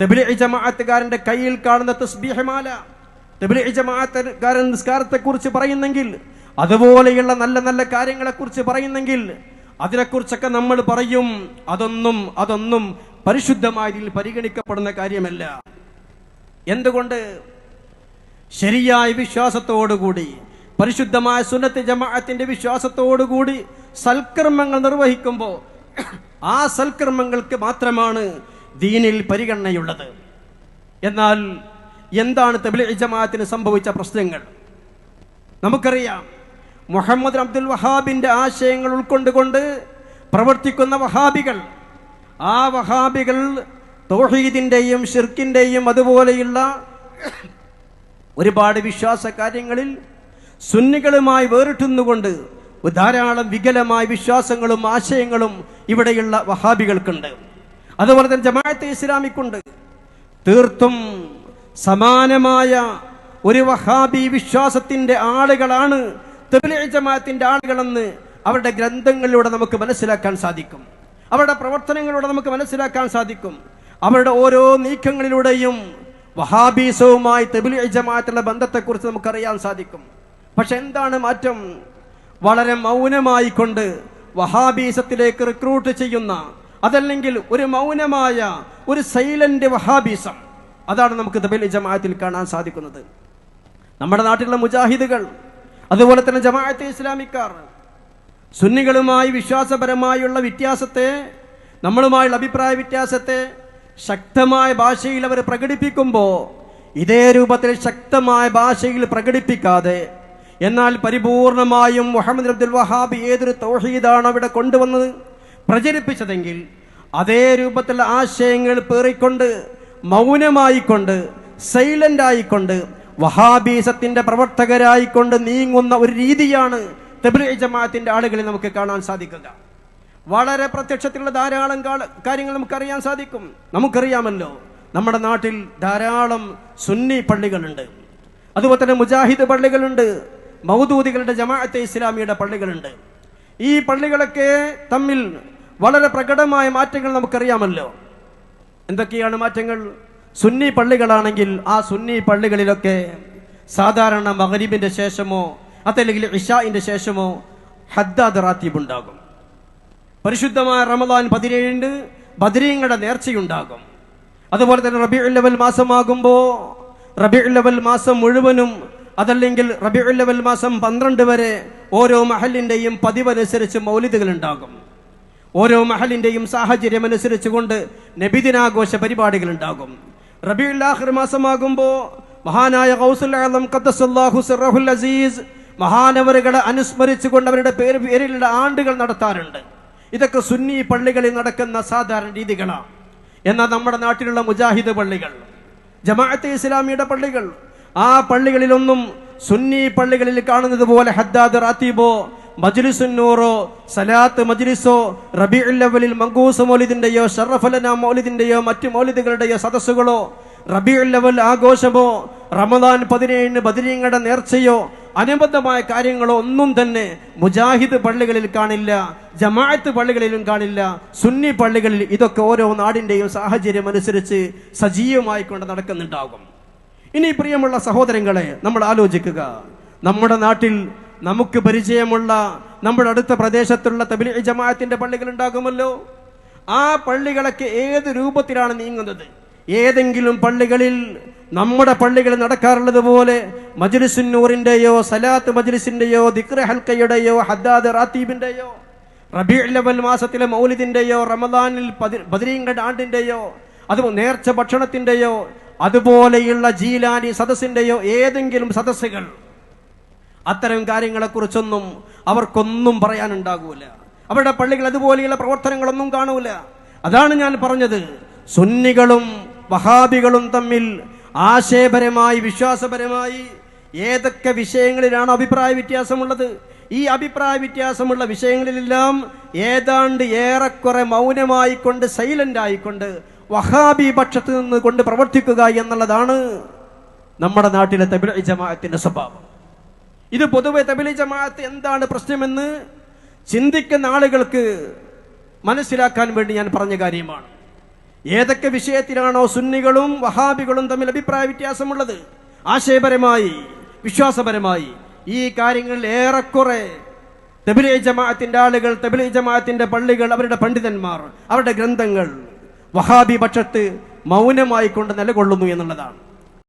തെബിലി ജമാഅത്തുകാരന്റെ കയ്യിൽ കാണുന്ന തസ്ബീഹമാല തെബിലി ജമാഅത്തുകാരൻ നിസ്കാരത്തെക്കുറിച്ച് പറയുന്നെങ്കിൽ അതുപോലെയുള്ള നല്ല നല്ല കാര്യങ്ങളെ കുറിച്ച് പറയുന്നെങ്കിൽ അതിനെക്കുറിച്ചൊക്കെ നമ്മൾ പറയും. അതൊന്നും അതൊന്നും പരിശുദ്ധമായ രീതിയിൽ പരിഗണിക്കപ്പെടുന്ന കാര്യമല്ല. എന്തുകൊണ്ട്? ശരിയായ വിശ്വാസത്തോടുകൂടി പരിശുദ്ധമായ സുന്നത്ത് ജമാഅത്തിന്റെ വിശ്വാസത്തോടുകൂടി സൽക്കർമ്മങ്ങൾ നിർവഹിക്കുമ്പോൾ ആ സൽക്കർമ്മങ്ങൾക്ക് മാത്രമാണ് ദീനിൽ പരിഗണനയുള്ളത്. എന്നാൽ എന്താണ് തബ്ലീഗ് ജമാഅത്തിന് സംഭവിച്ച പ്രശ്നങ്ങൾ? നമുക്കറിയാം മുഹമ്മദ് അബ്ദുൽ വഹാബിന്റെ ആശയങ്ങൾ ഉൾക്കൊണ്ടുകൊണ്ട് പ്രവർത്തിക്കുന്ന വഹാബികൾ ആ വഹാബികൾ തോഹീദിന്റെയും ഷിർക്കിന്റെയും അതുപോലെയുള്ള ഒരുപാട് വിശ്വാസ കാര്യങ്ങളിൽ സുന്നികളുമായി വേറിട്ടുന്നുകൊണ്ട് ധാരാളം വികലമായ വിശ്വാസങ്ങളും ആശയങ്ങളും ഇവിടെയുള്ള വഹാബികൾക്കുണ്ട്. അതുപോലെ തന്നെ ജമാഅത്തെ ഇസ്ലാമിക്കുണ്ട്. തീർത്തും സമാനമായ ഒരു വഹാബി വിശ്വാസത്തിന്റെ ആളുകളാണ് തബ്ലീഗ് ജമാഅത്തിന്റെ ആളുകളെന്ന് അവരുടെ ഗ്രന്ഥങ്ങളിലൂടെ നമുക്ക് മനസ്സിലാക്കാൻ സാധിക്കും. അവരുടെ പ്രവർത്തനങ്ങളിലൂടെ നമുക്ക് മനസ്സിലാക്കാൻ സാധിക്കും. അവരുടെ ഓരോ നീക്കങ്ങളിലൂടെയും വഹാബീസവുമായി തബ്ലീഗ് ജമാഅത്തുള്ള ബന്ധത്തെക്കുറിച്ച് നമുക്കറിയാൻ സാധിക്കും. പക്ഷെ എന്താണ് മാറ്റം? വളരെ മൗനമായിക്കൊണ്ട് വഹാബീസത്തിലേക്ക് റിക്രൂട്ട് ചെയ്യുന്ന അതല്ലെങ്കിൽ ഒരു മൗനമായ ഒരു സൈലന്റ് വഹാബീസം. അതാണ് നമുക്ക് തബിലി ജമാഅത്തിൽ കാണാൻ സാധിക്കുന്നത്. നമ്മുടെ നാട്ടിലുള്ള മുജാഹിദുകൾ അതുപോലെ തന്നെ ജമാഅത്തെ ഇസ്ലാമിക്കാർ സുന്നികളുമായി വിശ്വാസപരമായുള്ള വ്യത്യാസത്തെ നമ്മളുമായുള്ള അഭിപ്രായ വ്യത്യാസത്തെ ശക്തമായ ഭാഷയിൽ അവർ പ്രകടിപ്പിക്കുമ്പോൾ ഇതേ രൂപത്തിൽ ശക്തമായ ഭാഷയിൽ പ്രകടിപ്പിക്കാതെ എന്നാൽ പരിപൂർണമായും മുഹമ്മദ് അബ്ദുൽ വഹാബ് ഏതൊരു തൗഹീദാണ് അവിടെ കൊണ്ടുവന്നത്? പ്രചരിപ്പിച്ചതെങ്കിൽ അതേ രൂപത്തിലുള്ള ആശയങ്ങൾ പേറിക്കൊണ്ട് മൗനമായിക്കൊണ്ട് സൈലന്റ് ആയിക്കൊണ്ട് വഹാബീസത്തിന്റെ പ്രവർത്തകരായിക്കൊണ്ട് നീങ്ങുന്ന ഒരു രീതിയാണ് തെബ്രി ജമാഅത്തിന്റെ ആളുകളിൽ നമുക്ക് കാണാൻ സാധിക്കുക. വളരെ പ്രത്യക്ഷത്തിലുള്ള ധാരാളം കാര്യങ്ങൾ നമുക്കറിയാൻ സാധിക്കും. നമുക്കറിയാമല്ലോ നമ്മുടെ നാട്ടിൽ ധാരാളം സുന്നി പള്ളികളുണ്ട്. അതുപോലെ തന്നെ മുജാഹിദ് പള്ളികളുണ്ട്. മൗദൂദികളുടെ ജമാഅത്തെ ഇസ്ലാമിയുടെ പള്ളികളുണ്ട്. ഈ പള്ളികളൊക്കെ തമ്മിൽ വളരെ പ്രകടമായ മാറ്റങ്ങൾ നമുക്കറിയാമല്ലോ. എന്തൊക്കെയാണ് മാറ്റങ്ങൾ? സുന്നി പള്ളികളാണെങ്കിൽ ആ സുന്നി പള്ളികളിലൊക്കെ സാധാരണ മഗ്രിബിന്റെ ശേഷമോ അതല്ലെങ്കിൽ ഇഷാഇന്റെ ശേഷമോ ഹദ്ദാദ് റാത്തീബ് ഉണ്ടാകും. പരിശുദ്ധമായ റമദാൻ പതിനേഴിന് ബദരീങ്ങളുടെ നേർച്ചയുണ്ടാകും. അതുപോലെ തന്നെ റബിഉൽ ഉല്ലവൽ മാസമാകുമ്പോൾ റബിഉൽ ഉല്ലവൽ മാസം മുഴുവനും അതല്ലെങ്കിൽ റബിഉൽ ഉല്ലവൽ മാസം പന്ത്രണ്ട് വരെ ഓരോ മഹലിന്റെയും പതിവനുസരിച്ച് മൗലിദുകൾ ഉണ്ടാകും. ഓരോ മഹലിന്റെയും സാഹചര്യം അനുസരിച്ചുകൊണ്ട് നബിദിനാഘോഷ പരിപാടികൾ ഉണ്ടാകും റബിഉൽ മാസമാകുമ്പോ മഹാനായ ഗൗസുൽ ആലം ഖദ്ദസല്ലാഹു അസീസ് മഹാനവറുകളെ അനുസ്മരിച്ചുകൊണ്ട് അവരുടെ പേര് പേരിലുള്ള ആണ്ടുകൾ നടത്താറുണ്ട്. ഇതൊക്കെ സുന്നി പള്ളികളിൽ നടക്കുന്ന സാധാരണ രീതികളാണ്. എന്നാൽ നമ്മുടെ നാട്ടിലുള്ള മുജാഹിദ് പള്ളികൾ ജമാഅത്തെ ഇസ്ലാമിയുടെ പള്ളികൾ ആ പള്ളികളിലൊന്നും സുന്നി പള്ളികളിൽ കാണുന്നത് പോലെ ഹദ്ദാദ് റാത്തീബോ മജ്ലിസുന്നൂറോ സലാത്ത് മജ്ലിസോ റബിഉൽ അവലിൽ മങ്കൂസ് മൗലിദിന്റെയോ ഷറഫലന മൗലിദിന്റെയോ മറ്റു മൗലിദുകളുടെയോ സദസ്സുകളോ റബിഉൽ അവൽ ആഘോഷമോ റമദാൻ പതിനേഴിന് ബദരീങ്ങളുടെ നേർച്ചയോ അനുബന്ധമായ കാര്യങ്ങളോ ഒന്നും തന്നെ മുജാഹിദ് പള്ളികളിൽ കാണില്ല ജമാഅത്ത് പള്ളികളിലും കാണില്ല സുന്നി പള്ളികളിൽ ഇതൊക്കെ ഓരോ നാടിന്റെയും സാഹചര്യം അനുസരിച്ച് സജീവമായി കൊണ്ട് നടക്കുന്നുണ്ടാകും. ഇനി പ്രിയമുള്ള സഹോദരങ്ങളെ നമ്മൾ ആലോചിക്കുക. നമ്മുടെ നാട്ടിൽ നമുക്ക് പരിചയമുള്ള നമ്മുടെ അടുത്ത പ്രദേശത്തുള്ള തബിലി ജമാഅത്തിന്റെ പള്ളികൾ ഉണ്ടാകുമല്ലോ. ആ പള്ളികളൊക്കെ ഏത് രൂപത്തിലാണ് നീങ്ങുന്നത്? ഏതെങ്കിലും പള്ളികളിൽ നമ്മുടെ പള്ളികളിൽ നടക്കാറുള്ളത് പോലെ മജ്ലിസുന്നൂറിന്റെയോ സലാത്ത് മജ്ലിസിന്റെയോ ദിക്ര ഹൽക്കയുടെയോ ഹദ്ദാദ് റാത്തീബിന്റെയോ റബീഉൽ അവൽ മാസത്തിലെ മൗലിദിന്റെയോ റമദാനിൽ ബദരീങ്കഡ് ആണ്ടിന്റെയോ അത് നേർച്ച ഭക്ഷണത്തിന്റെയോ അതുപോലെയുള്ള ജീലാനി സദസ്സിന്റെയോ ഏതെങ്കിലും സദസ്സുകൾ അത്തരം കാര്യങ്ങളെക്കുറിച്ചൊന്നും അവർക്കൊന്നും പറയാനുണ്ടാകൂല. അവരുടെ പള്ളികൾ അതുപോലെയുള്ള പ്രവർത്തനങ്ങളൊന്നും കാണൂല. അതാണ് ഞാൻ പറഞ്ഞത്. സുന്നികളും വഹാബികളും തമ്മിൽ ആശയപരമായി വിശ്വാസപരമായി ഏതൊക്കെ വിഷയങ്ങളിലാണ് അഭിപ്രായ വ്യത്യാസമുള്ളത്? ഈ അഭിപ്രായ വ്യത്യാസമുള്ള വിഷയങ്ങളിലെല്ലാം ഏതാണ്ട് ഏറെക്കുറെ മൗനമായിക്കൊണ്ട് സൈലന്റ് ആയിക്കൊണ്ട് വഹാബി പക്ഷത്ത് നിന്ന് കൊണ്ട് പ്രവർത്തിക്കുക എന്നുള്ളതാണ് നമ്മുടെ നാട്ടിലെ തമിഴ് ജമാഅത്തിന്റെ സ്വഭാവം. ഇത് പൊതുവെ തബിലി ജമാഅത്ത് എന്താണ് പ്രശ്നമെന്ന് ചിന്തിക്കുന്ന ആളുകൾക്ക് മനസ്സിലാക്കാൻ വേണ്ടി ഞാൻ പറഞ്ഞ കാര്യമാണ്. ഏതൊക്കെ വിഷയത്തിലാണോ സുന്നികളും വഹാബികളും തമ്മിൽ അഭിപ്രായ വ്യത്യാസമുള്ളത്? ആശയപരമായി വിശ്വാസപരമായി. ഈ കാര്യങ്ങളിൽ ഏറെക്കുറെ തെബിലി ജമാഅത്തിന്റെ ആളുകൾ തെബിലി ജമാഅത്തിന്റെ പള്ളികൾ അവരുടെ പണ്ഡിതന്മാർ അവരുടെ ഗ്രന്ഥങ്ങൾ വഹാബി പക്ഷത്ത് മൗനമായിക്കൊണ്ട് നിലകൊള്ളുന്നു എന്നുള്ളതാണ്.